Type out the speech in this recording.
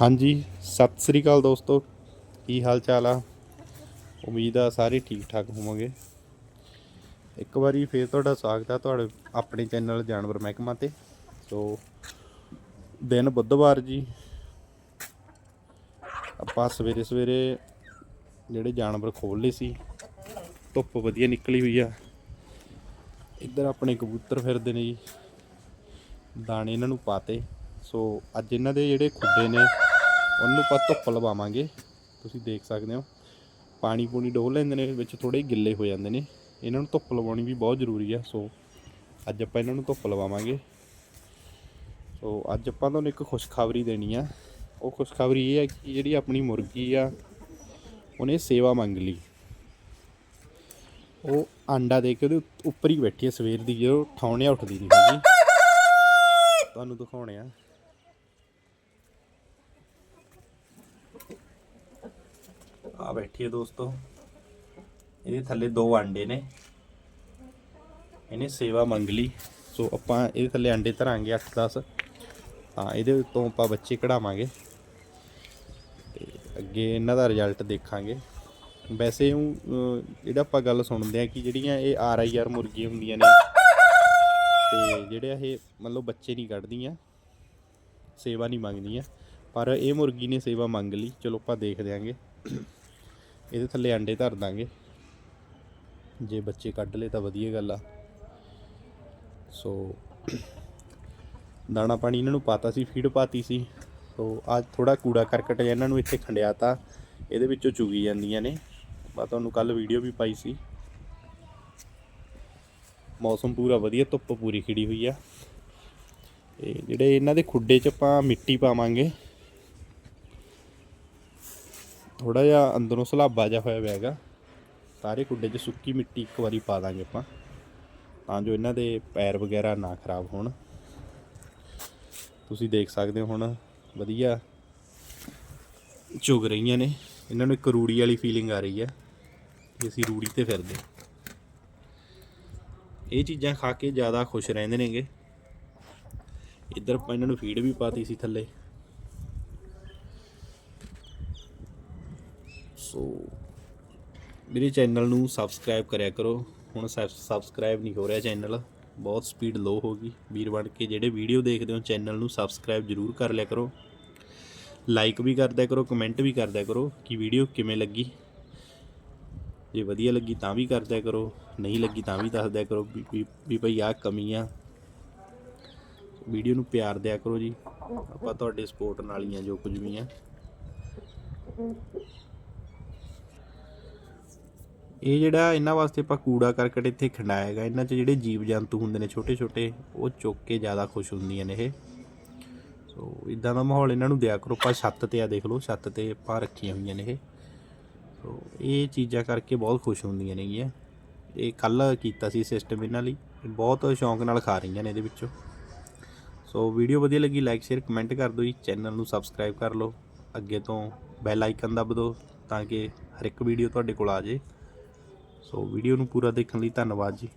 ਹਾਂਜੀ, ਸਤਿ ਸ੍ਰੀ ਅਕਾਲ ਦੋਸਤੋ। ਕੀ ਹਾਲ ਚਾਲ ਆ? ਉਮੀਦ ਆ ਸਾਰੇ ਠੀਕ ਠਾਕ ਹੋਵੋਗੇ। ਇੱਕ ਵਾਰੀ ਫੇਰ ਤੁਹਾਡਾ ਸਵਾਗਤ ਆ ਤੁਹਾਡੇ ਆਪਣੇ ਚੈਨਲ ਜਾਨਵਰ ਮਹਿਕਮਾ ਤੇ। ਸੋ, ਦਿਨ ਬੁੱਧਵਾਰ ਜੀ। ਆਪਾਂ ਸਵੇਰੇ ਸਵੇਰੇ ਜਿਹੜੇ ਜਾਨਵਰ ਖੋਲ ਲਏ ਸੀ, ਧੁੱਪ ਵਧੀਆ ਨਿਕਲੀ ਹੋਈ ਆ। ਇੱਧਰ ਆਪਣੇ ਕਬੂਤਰ ਫਿਰਦੇ ਨੇ ਜੀ। ਦਾਣੇ ਇਹਨਾਂ ਨੂੰ ਪਾਤੇ। ਸੋ, ਅੱਜ ਇਹਨਾਂ ਦੇ ਜਿਹੜੇ ਖੁੱਡੇ ਨੇ ਉਹਨੂੰ ਆਪਾਂ ਧੁੱਪ ਲਵਾਵਾਂਗੇ। ਤੁਸੀਂ ਦੇਖ ਸਕਦੇ ਹੋ। ਪਾਣੀ ਪੂਣੀ ਡੋਲ ਲੈਂਦੇ ਨੇ, ਵਿੱਚ ਥੋੜੇ ਗਿੱਲੇ ਹੋ ਜਾਂਦੇ ਨੇ। ਇਹਨਾਂ ਨੂੰ ਧੁੱਪ ਲਵਾਉਣੀ ਵੀ ਬਹੁਤ ਜ਼ਰੂਰੀ ਆ। ਸੋ, ਅੱਜ ਆਪਾਂ ਇਹਨਾਂ ਨੂੰ ਧੁੱਪ ਲਵਾਵਾਂਗੇ। ਸੋ, ਅੱਜ ਆਪਾਂ ਤੁਹਾਨੂੰ ਇੱਕ ਖੁਸ਼ਖਬਰੀ ਦੇਣੀ ਆ। ਉਹ ਖੁਸ਼ਖਬਰੀ ਇਹ ਹੈ ਕਿ ਜਿਹੜੀ ਆਪਣੀ ਮੁਰਗੀ ਆ, ਉਹਨੇ ਸੇਵਾ ਮੰਗ ਲਈ। ਉਹ ਆਂਡਾ ਦੇ ਕੇ ਉਹਦੇ ਉੱਪਰ ਹੀ ਬੈਠੀ ਹੈ ਸਵੇਰ ਦੀ, ਜਦੋਂ ਠਾਉਣਿਆ ਉੱਠਦੀ ਨਹੀਂ ਹੈਗੀ। ਤੁਹਾਨੂੰ ਦਿਖਾਉਣੇ ਆ। ਆ ਬੈਠੀ ਹੈ ਦੋਸਤੋ। ਇਹਦੇ ਥੱਲੇ ਦੋ ਆਂਡੇ ਨੇ। ਇਹਨੇ ਸੇਵਾ ਮੰਗ ਲਈ। ਸੋ ਆਪਾਂ ਇਹਦੇ ਥੱਲੇ ਆਂਡੇ ਧਰਾਂਗੇ 8-10 ਤਾਂ ਇਹਦੇ ਤੋਂ ਆਪਾਂ ਬੱਚੇ ਕਢਾਵਾਂਗੇ। ਤੇ ਅੱਗੇ ਇਹਨਾਂ ਦਾ ਰਿਜ਼ਲਟ ਦੇਖਾਂਗੇ। ਵੈਸੇ ਉਹ ਜਿਹੜਾ ਆਪਾਂ ਗੱਲ ਸੁਣਦੇ ਆ ਕਿ ਜਿਹੜੀਆਂ ਇਹ ਆਰ ਆਈ ਆਰ ਮੁਰਗੀਆਂ ਹੁੰਦੀਆਂ ਨੇ, ਤੇ ਜਿਹੜੇ ਇਹ ਮਤਲਬ ਬੱਚੇ ਨਹੀਂ ਕੱਢਦੀਆਂ, ਸੇਵਾ ਨਹੀਂ ਮੰਗਦੀਆਂ, ਪਰ ਇਹ ਮੁਰਗੀ ਨੇ ਸੇਵਾ ਮੰਗ ਲਈ। ਚਲੋ ਆਪਾਂ ਦੇਖ ਦਿਆਂਗੇ ਇਹਦੇ ਥੱਲੇ ਅੰਡੇ ਧਰ ਦਾਂਗੇ। ਜੇ ਬੱਚੇ ਕੱਢ ਲਏ ਤਾਂ ਵਧੀਆ ਗੱਲ ਆ। ਸੋ ਦਾਣਾ ਪਾਣੀ ਇਹਨਾਂ ਨੂੰ ਪਾਤਾ ਸੀ ਫੀਡ ਪਾਤੀ ਸੀ। ਸੋ ਅੱਜ ਥੋੜਾ ਕੂੜਾ ਕਰਕਟ ਜਿਹਾ ਇਹਨਾਂ ਨੂੰ ਇੱਥੇ ਖੰਡਿਆਤਾ। ਇਹਦੇ ਵਿੱਚੋਂ ਚੁਗੀ ਜਾਂਦੀਆਂ ਨੇ। ਮੈਂ ਤੁਹਾਨੂੰ ਕੱਲ ਵੀਡੀਓ ਵੀ ਪਾਈ ਸੀ। ਮੌਸਮ ਪੂਰਾ ਵਧੀਆ, ਧੁੱਪ ਪੂਰੀ ਖਿੜੀ ਹੋਈ ਆ। ਤੇ ਜਿਹੜੇ ਇਹਨਾਂ ਦੇ ਖੁੱਡੇ 'ਚ ਆਪਾਂ ਮਿੱਟੀ ਪਾਵਾਂਗੇ। ਥੋੜਾ ਜਿਹਾ ਅੰਦਰੋਂ ਸਲਾਬਾ ਜਿਹਾ ਹੋਇਆ ਹੋਇਆ ਹੈਗਾ। ਸਾਰੇ ਕੁੱਡੇ 'ਚ ਸੁੱਕੀ ਮਿੱਟੀ ਇੱਕ ਵਾਰੀ ਪਾ ਦਾਂਗੇ ਆਪਾਂ, ਤਾਂ ਜੋ ਇਹਨਾਂ ਦੇ ਪੈਰ ਵਗੈਰਾ ਨਾ ਖਰਾਬ ਹੋਣ। ਤੁਸੀਂ ਦੇਖ ਸਕਦੇ ਹੋ ਹੁਣ ਵਧੀਆ ਚੁਗ ਰਹੀਆਂ ਨੇ। ਇਹਨਾਂ ਨੂੰ ਇੱਕ ਰੂੜੀ ਵਾਲੀ ਫੀਲਿੰਗ ਆ ਰਹੀ ਹੈ ਕਿ ਅਸੀਂ ਰੂੜੀ ਤੇ ਫਿਰਦੇ ਇਹ ਚੀਜ਼ਾਂ ਖਾ ਕੇ ਜ਼ਿਆਦਾ ਖੁਸ਼ ਰਹਿੰਦੇ ਨੇਗੇ। ਇੱਧਰ ਆਪਾਂ ਇਹਨਾਂ ਨੂੰ ਫੀਡ ਵੀ ਪਾਤੀ ਸੀ ਥੱਲੇ। ਸੋ ਮੇਰੇ ਚੈਨਲ ਨੂੰ ਸਬਸਕ੍ਰਾਈਬ ਕਰਿਆ ਕਰੋ। ਹੁਣ ਸਬਸਕ੍ਰਾਈਬ ਨਹੀਂ ਹੋ ਰਿਹਾ ਚੈਨਲ। ਬਹੁਤ ਸਪੀਡ ਲੋ ਹੋ ਗਈ। ਵੀਰ ਬਣ ਕੇ ਜਿਹੜੇ ਵੀਡੀਓ ਦੇਖਦੇ ਹੋ, ਚੈਨਲ ਨੂੰ ਸਬਸਕ੍ਰਾਈਬ ਜਰੂਰ ਕਰ ਲਿਆ ਕਰੋ। ਲਾਈਕ ਵੀ ਕਰਦਿਆ ਕਰੋ ਕਮੈਂਟ ਵੀ ਕਰਦਿਆ ਕਰੋ ਕਿ ਵੀਡੀਓ ਕਿਵੇਂ ਲੱਗੀ। ਜੇ ਵਧੀਆ ਲੱਗੀ ਤਾਂ ਵੀ ਕਰਦਿਆ ਕਰੋ, ਨਹੀਂ ਲੱਗੀ ਤਾਂ ਵੀ ਦੱਸਦਿਆ ਕਰੋ ਵੀ- ਵੀ ਵੀ ਭਈ ਆਹ ਕਮੀ ਆ। ਵੀਡੀਓ ਨੂੰ ਪਿਆਰ ਦਿਆ ਕਰੋ ਜੀ। ਆਪਾਂ ਤੁਹਾਡੇ ਸਪੋਰਟ ਨਾਲ ਹੀ ਆ ਜੋ ਕੁਝ ਵੀ ਆ। ਇਹ ਜਿਹੜਾ ਇਹਨਾਂ ਵਾਸਤੇ ਆਪਾਂ ਕੂੜਾ ਕਰਕਟ ਇੱਥੇ ਖੰਡਾਇਆ ਹੈਗਾ, ਇਹਨਾਂ 'ਚ ਜਿਹੜੇ ਜੀਵ ਜੰਤੂ ਹੁੰਦੇ ਨੇ ਛੋਟੇ ਛੋਟੇ ਉਹ ਚੁੱਕ ਕੇ ਜ਼ਿਆਦਾ ਖੁਸ਼ ਹੁੰਦੀਆਂ ਨੇ ਇਹ। ਸੋ ਇਦਾਂ ਦਾ ਮਾਹੌਲ ਇਹਨਾਂ ਨੂੰ ਦਿਆ ਕਰੋ, ਆਪਾਂ ਛੱਤ ਤੇ ਆ ਦੇਖ ਲਓ, ਛੱਤ ਤੇ ਆਪਾਂ ਰੱਖੀਆਂ ਹੋਈਆਂ ਨੇ ਇਹ। ਸੋ ਇਹ ਚੀਜ਼ਾਂ ਕਰਕੇ ਬਹੁਤ ਖੁਸ਼ ਹੁੰਦੀਆਂ ਨੇਗੀਆਂ ਇਹ ਕੱਲ ਕੀਤਾ ਸੀ ਸਿਸਟਮ ਇਹਨਾਂ ਲਈ ਬਹੁਤ ਸ਼ੌਂਕ ਨਾਲ ਖਾ ਰਹੀਆਂ ਨੇ ਇਹਦੇ ਵਿੱਚੋਂ। ਸੋ ਵੀਡੀਓ ਵਧੀਆ ਲੱਗੀ ਲਾਈਕ ਸ਼ੇਅਰ ਕਮੈਂਟ ਕਰ ਦਿਓ ਜੀ ਚੈਨਲ ਨੂੰ ਸਬਸਕ੍ਰਾਈਬ ਕਰ ਲਓ। ਅੱਗੇ ਤੋਂ ਬੈਲ ਆਈਕਨ ਦਬ ਦਿਓ ਤਾਂ ਕਿ ਹਰ ਇੱਕ ਵੀਡੀਓ ਤੁਹਾਡੇ ਕੋਲ ਆ ਜਾਏ। ਸੋ ਵੀਡੀਓ ਨੂੰ ਪੂਰਾ ਦੇਖਣ ਲਈ ਧੰਨਵਾਦ ਜੀ।